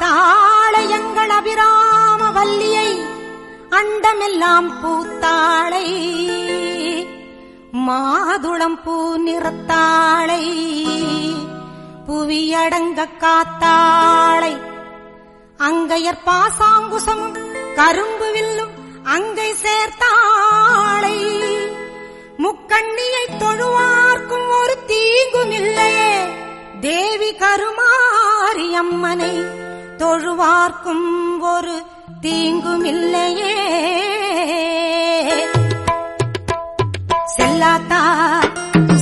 தாளையங்கள் அபிராம வல்லியை அண்டமெல்லாம் பூத்தாளை. மாதுளம் பூ நிறத்தாளை புவியடங்க காத்தாளை. அங்கையர் பாசாங்குசம் கரும்பு வில்லும் அங்கை சேர்த்தாளை. முக்கண்ணியை தொழுவார்க்கும் ஒரு தீங்குமில்லையே தேவி கருமாரியம்மனை. தொழுவார்க்கும் ஒரு தீங்கும் இல்லையே செல்லாத்தா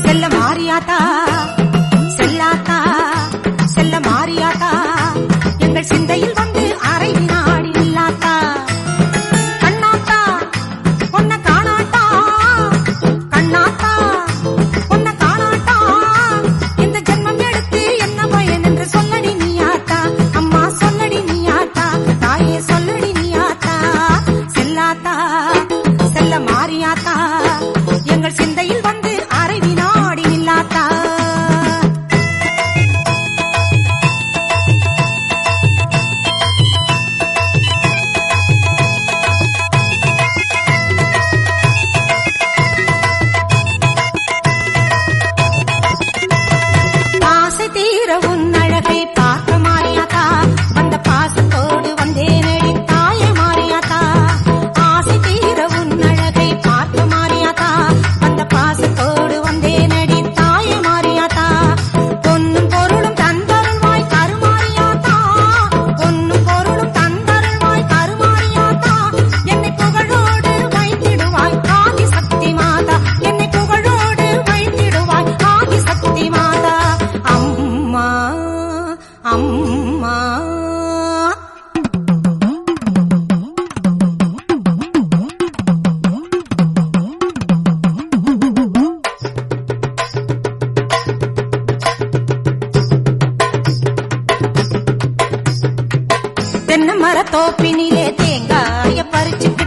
செல்ல மாறியாத்தா மரத்தோப்பினிலே தேங்காய பறிச்சுட்டு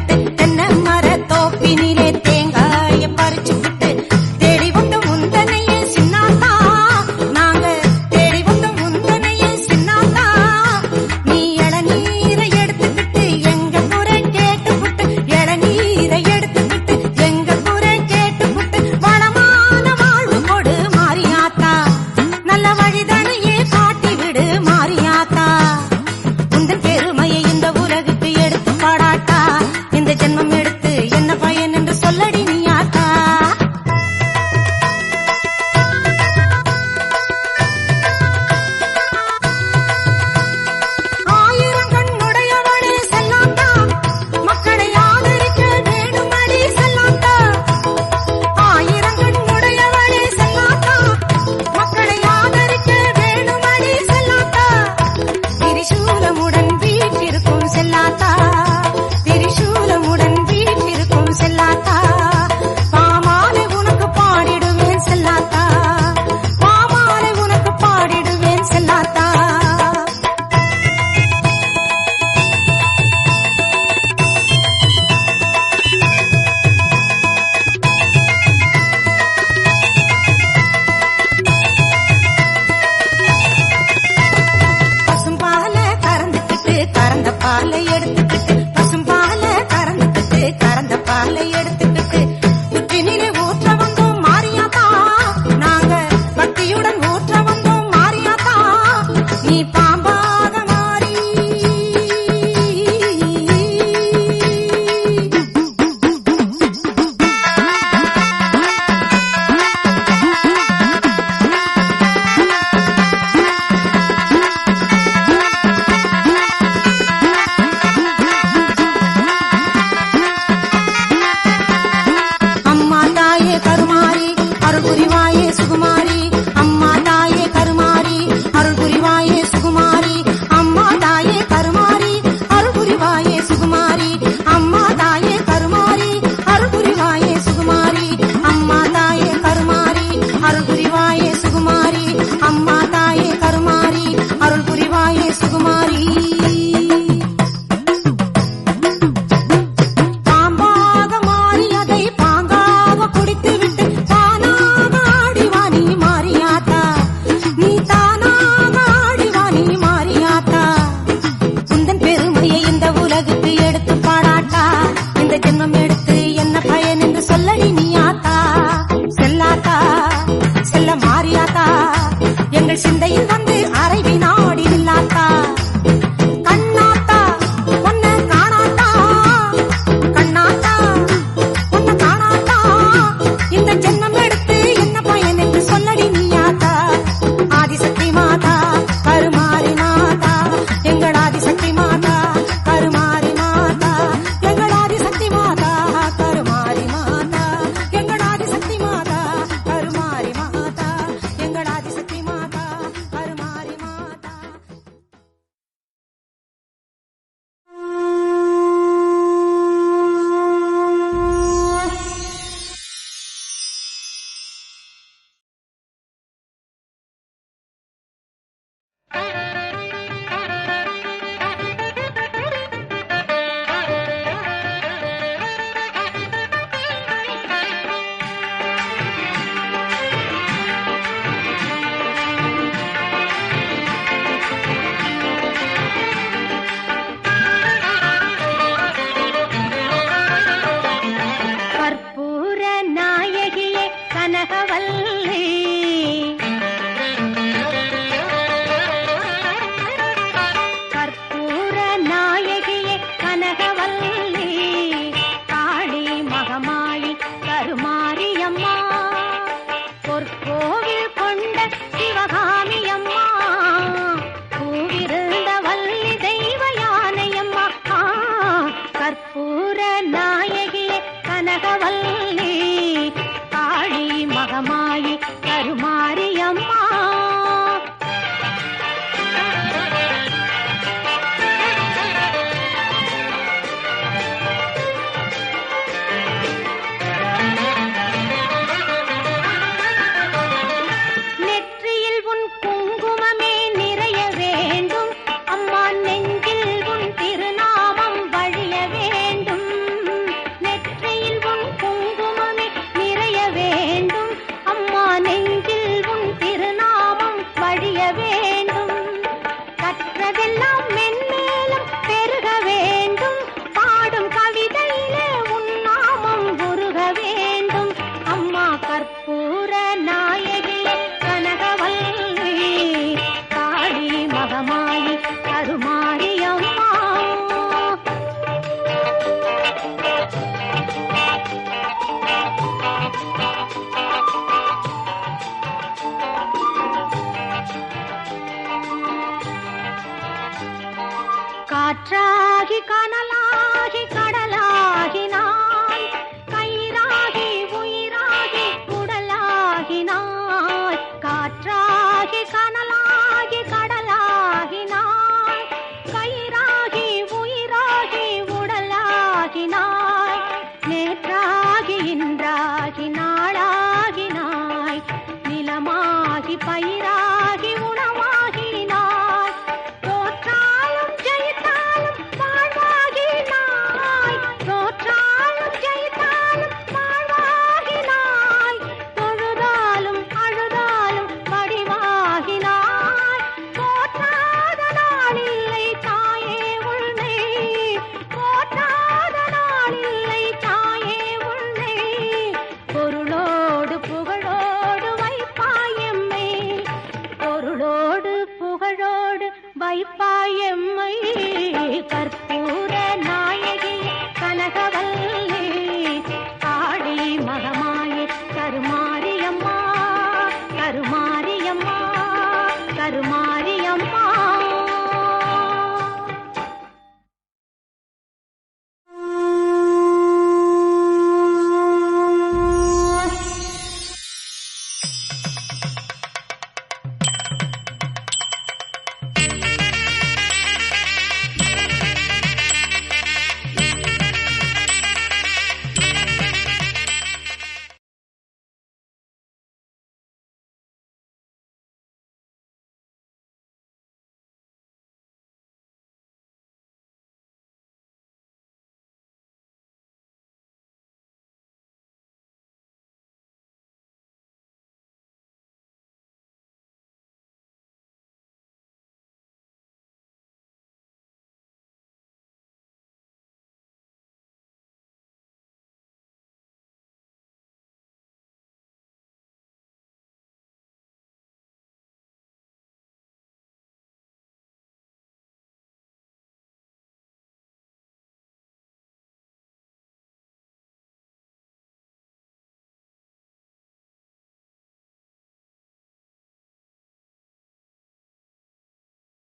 我。